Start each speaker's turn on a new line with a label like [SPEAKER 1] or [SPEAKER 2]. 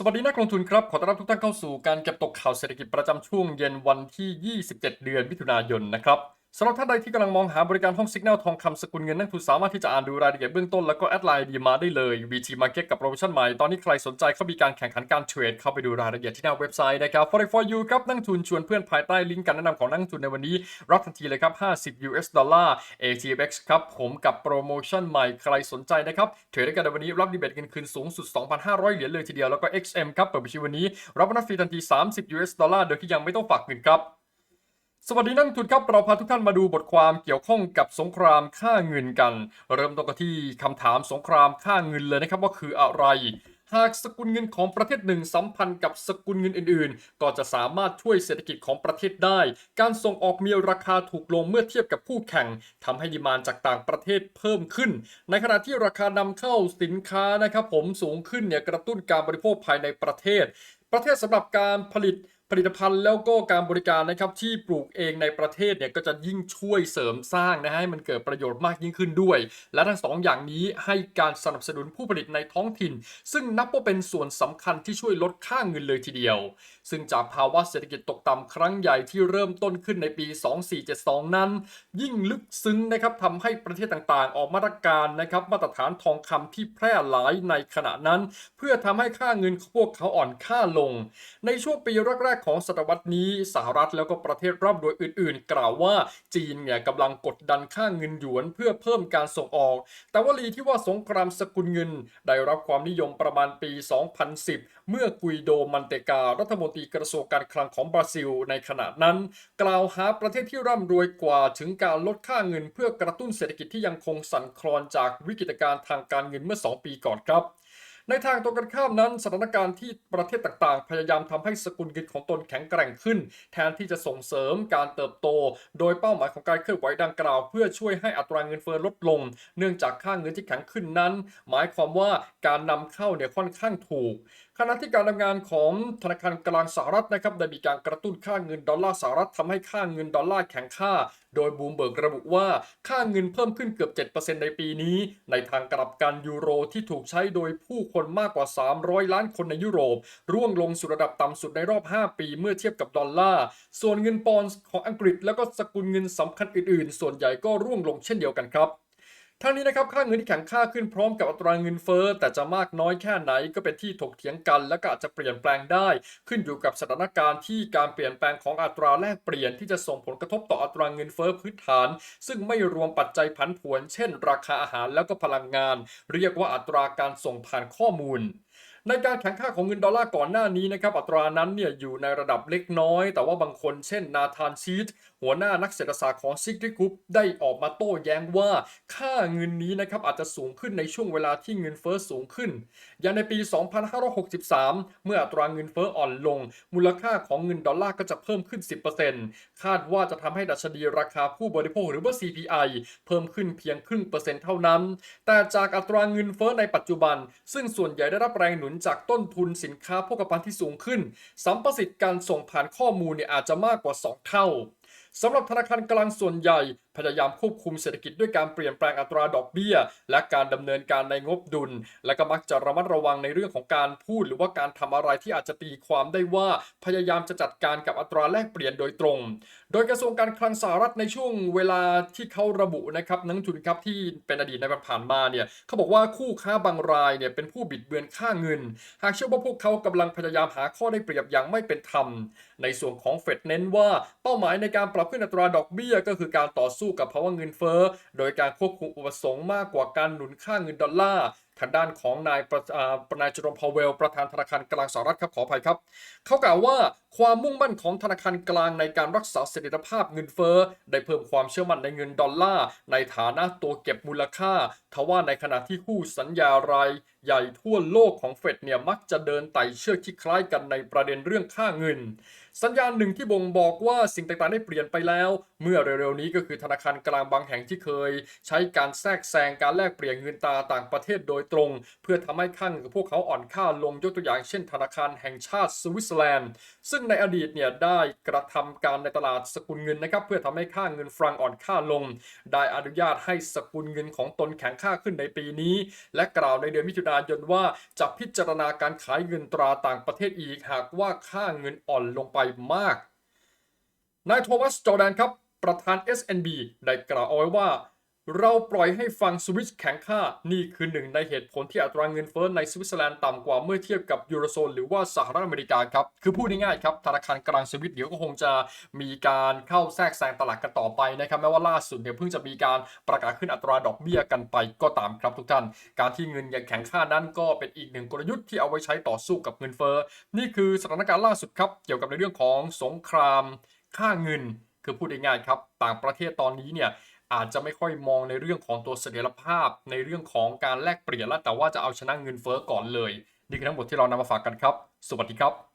[SPEAKER 1] สวัสดีนักลงทุนครับ ขอต้อนรับทุกท่านเข้าสู่การเก็บตกข่าวเศรษฐกิจประจำช่วงเย็นวันที่ 27 เดือนมิถุนายนนะครับ สำหรับท่านใดที่กำลังมองหาบริการห้องสิกแนลทองคำสกุลเงินนักทุนสามารถที่จะอ่านดูรายละเอียดเบื้องต้นแล้วก็แอดไลน์ดีมาได้เลย VT Market กับโปรโมชั่นใหม่ ตอนนี้ใครสนใจเขามีการแข่งขันการเทรดเข้าไปดูรายละเอียดที่หน้าเว็บไซต์นะครับ Forex for you ครับนักทุนชวนเพื่อนภายใต้ลิงก์การแนะนำของนักทุนในวันนี้ รับทันทีเลยครับ 50 US ดอลลาร์ ATX ครับผมกับโปรโมชั่นใหม่ใครสนใจนะครับเทรดด้วยกันในวันนี้รับดีเบตเงินคืนสูงสุด 2,500 เหรียญเลยทีเดียวแล้วก็ XM ครับเปิดบัญชีวันนี้รับโบนัสฟรีทันที 30 US ดอลลาร์โดยที่ยังไม่ต้องฝากเงินครับ สวัสดีนักลงทุนครับ เราพาทุกท่านมาดูบทความเกี่ยวข้องกับสงครามค่าเงินกัน เริ่มต้นกันที่คำถามสงครามค่าเงินเลยนะครับว่าคืออะไร หากสกุลเงินของประเทศหนึ่งสัมพันธ์กับสกุลเงินอื่น ๆ ก็จะสามารถช่วยเศรษฐกิจของประเทศได้ การส่งออกมีราคาถูกลงเมื่อเทียบกับคู่แข่งทำให้ดีมานจากต่างประเทศเพิ่มขึ้น ในขณะที่ราคานำเข้าสินค้านะครับผมสูงขึ้นเนี่ยกระตุ้นการบริโภคภายในประเทศ ประเทศสำหรับการผลิต ผลิตภัณฑ์แล้วก็การบริการนะครับที่ปลูกเองในประเทศเนี่ยก็จะยิ่งช่วยเสริมสร้างนะฮะให้มันเกิดประโยชน์มากยิ่งขึ้นด้วย และทั้งสองอย่างนี้ให้การสนับสนุนผู้ผลิตในท้องถิ่น ซึ่งนับว่าเป็นส่วนสำคัญที่ช่วยลดค่าเงินเลยทีเดียว ซึ่งจากภาวะเศรษฐกิจตกต่ำครั้งใหญ่ที่เริ่มต้นขึ้นในปี 2472 นั้น ยิ่งลึกซึ้งนะครับทำให้ประเทศต่างๆ ออกมาตรการนะครับมาตรฐานทองคำที่แพร่หลายในขณะนั้น เพื่อทำให้ค่าเงินของพวกเขาอ่อนค่าลง ในช่วงปีแรกๆของศตวรรษนี้สหรัฐแล้วก็ประเทศร่ำรวยอื่น ๆ กล่าวว่าจีนเนี่ยกำลังกดดันค่าเงินหยวนเพื่อเพิ่มการส่งออก แต่วลีที่ว่าสงครามสกุลเงิน ได้รับความนิยมประมาณปี 2010 เมื่อกุยโดมันเตกา รัฐมนตรีกระทรวงการคลังของบราซิลในขณะนั้น กล่าวหาประเทศที่ร่ำรวยกว่าถึงการลดค่าเงิน เพื่อกระตุ้นเศรษฐกิจที่ยังคงสั่นคลอนจากวิกฤตการณ์ทางการเงินเมื่อ 2 ปีก่อนครับ ในทางตรงกันข้ามนั้น สถานการณ์ที่ประเทศต่างๆ พยายามทำให้สกุลเงินของตนแข็งแกร่งขึ้น แทนที่จะส่งเสริมการเติบโต โดยเป้าหมายของการเคลื่อนไหวดังกล่าว เพื่อช่วยให้อัตราเงินเฟ้อลดลง เนื่องจากค่าเงินที่แข็งขึ้นนั้น หมายความว่าการนำเข้าเนี่ยค่อนข้างถูกขณะที่การทำงานของธนาคารกลางสหรัฐนะครับได้มีการกระตุ้นค่าเงินดอลลาร์สหรัฐทำให้ค่าเงินดอลลาร์แข็งค่า โดยบูมเบิร์กระบุว่าค่าเงินเพิ่มขึ้นเกือบ 7%ในปีนี้ ในทางกลับกันยูโรที่ถูกใช้โดยผู้คนมากกว่า 300 ล้านคนในยุโรป ร่วงลงสู่ระดับต่ำสุดในรอบ 5 ปีเมื่อเทียบกับดอลลาร์ ส่วนเงินปอนด์ของอังกฤษแล้วก็สกุลเงินสำคัญอื่นๆ ส่วนใหญ่ก็ร่วงลงเช่นเดียวกันครับ ทั้งนี้นะครับค่าเงินที่แข็งค่าขึ้นพร้อมกับอัตราเงินเฟ้อแต่จะมากน้อยแค่ไหนก็เป็นที่ถกเถียงกัน และก็อาจจะเปลี่ยนแปลงได้ ขึ้นอยู่กับสถานการณ์ที่การเปลี่ยนแปลงของอัตราแลกเปลี่ยนที่จะส่งผลกระทบต่ออัตราเงินเฟ้อพื้นฐาน ซึ่งไม่รวมปัจจัยผันผวน เช่น ราคาอาหารแล้วก็พลังงาน เรียกว่าอัตราการส่งผ่านข้อมูล ในการแข่งค่าของเงินดอลลาร์ก่อนหน้านี้นะครับอัตรานั้นเนี่ยอยู่ในระดับเล็กน้อย แต่ว่าบางคนเช่นนาธานชีตหัวหน้านักเศรษฐศาสตร์ของซิกริกรุ๊ปได้ออกมาโต้แย้งว่าค่าเงินนี้นะครับอาจจะสูงขึ้นในช่วงเวลาที่เงินเฟ้อสูงขึ้น อย่างในปี 2563 เมื่ออัตราเงินเฟ้ออ่อนลง มูลค่าของเงินดอลลาร์ก็จะเพิ่มขึ้น 10%คาดว่าจะทำให้ดัชนีราคาผู้บริโภคหรือว่า CPI เพิ่มขึ้นเพียงครึ่งเปอร์เซ็นต์เท่านั้น แต่จากอัตราเงินเฟ้อในปัจจุบัน ซึ่งส่วนใหญ่ได้รับแรงหนุนจากต้นทุนสินค้าโภคภัณฑ์ที่สูงขึ้น สัมประสิทธิ์การส่งผ่านข้อมูลเนี่ยอาจจะมากกว่า 2 เท่าสำหรับธนาคารกลางส่วนใหญ่ พยายามควบคุมเศรษฐกิจด้วยการเปลี่ยนแปลงอัตราดอกเบี้ย และการดำเนินการในงบดุล และก็มักจะระมัดระวังในเรื่องของการพูด หรือว่าการทำอะไรที่อาจจะตีความได้ว่าพยายามจะจัดการกับอัตราแลกเปลี่ยนโดยตรง โดยกระทรวงการคลังสหรัฐในช่วงเวลาที่เขาระบุนะครับนักลงทุนครับที่เป็นอดีตในผ่านมาเนี่ยเขาบอกว่าคู่ค้าบางรายเนี่ยเป็นผู้บิดเบือนค่าเงิน หากเชื่อว่าพวกเขากำลังพยายามหาข้อได้เปรียบอย่างไม่เป็นธรรม ในส่วนของเฟดเน้นว่าเป้าหมายในการปรับขึ้นอัตราดอกเบี้ยก็คือการต่อสู้กับภาวะเงินเฟ้อ โดยการควบคุมอุปสงค์มากกว่าการหนุนค่าเงินดอลลาร์ ทางด้านของนายประนายจอร์มพาวเวล ประธานธนาคารกลางสหรัฐครับขออภัยครับ เขากล่าวว่าความมุ่งมั่นของธนาคารกลางในการรักษาเสถียรภาพเงินเฟ้อได้เพิ่มความเชื่อมั่นในเงินดอลลาร์ในฐานะตัวเก็บมูลค่า ทว่าในขณะที่คู่สัญญารายใหญ่ทั่วโลกของเฟดเนี่ยมักจะเดินไต่เชือกที่คล้ายกันในประเด็นเรื่องค่าเงิน สัญญาณหนึ่งที่บ่งบอกว่าสิ่งต่างๆได้เปลี่ยนไปแล้ว เมื่อเร็วๆนี้ก็คือธนาคารกลางบางแห่งที่เคย ใช้การแทรกแซงการแลกเปลี่ยนเงินตราต่างประเทศโดยตรง เพื่อทำให้ค่าเงินของพวกเขาอ่อนค่าลงยกตัวอย่างเช่น ธนาคารแห่งชาติสวิตเซอร์แลนด์ ซึ่งในอดีตเนี่ยได้กระทำการในตลาดสกุลเงินนะครับเพื่อทำให้ค่าเงินฟรังอ่อนค่าลง ได้อนุญาตให้สกุลเงินของตนแข็งค่าขึ้นในปีนี้ และกล่าวในเดือนมิถุนายนว่าจะพิจารณาการขายเงินตราต่างประเทศอีก หากว่าค่าเงินอ่อนลงไปมากนายโทมัสจอแดนครับประธาน SNB ได้กล่าวเอาไว้ว่า เราปล่อยให้ฟังสวิตช์แข็งค่า นี่คือหนึ่งในเหตุผลที่อัตราเงินเฟ้อในสวิตเซอร์แลนด์ต่ำกว่าเมื่อเทียบกับยูโรโซนหรือว่าสหรัฐอเมริกาครับ คือพูดง่ายๆครับ ธนาคารกลางสวิตเดี๋ยวก็คงจะมีการเข้าแทรกแซงตลาดกันต่อไปนะครับแม้ว่าล่าสุดเนี่ยเพิ่งจะมีการประกาศขึ้นอัตราดอกเบี้ยกันไปก็ตามครับทุกท่าน การที่เงินยังแข็งค่านั้นก็เป็นอีกหนึ่งกลยุทธ์ที่เอาไว้ใช้ต่อสู้กับเงินเฟ้อนี่คือสถานการณ์ล่าสุดครับเกี่ยวกับในเรื่องของสงคราม ค่าเงิน คือพูดง่ายๆครับต่างประเทศตอนนี้เนี่ยอาจจะไม่ค่อยมองในเรื่องของตัวเสถียรภาพ ในเรื่องของการแลกเปลี่ยนแล้วแต่ว่าจะเอาชนะเงินเฟ้อก่อนเลยนี่คือทั้งหมดที่เรานำมาฝากกันครับ สวัสดีครับ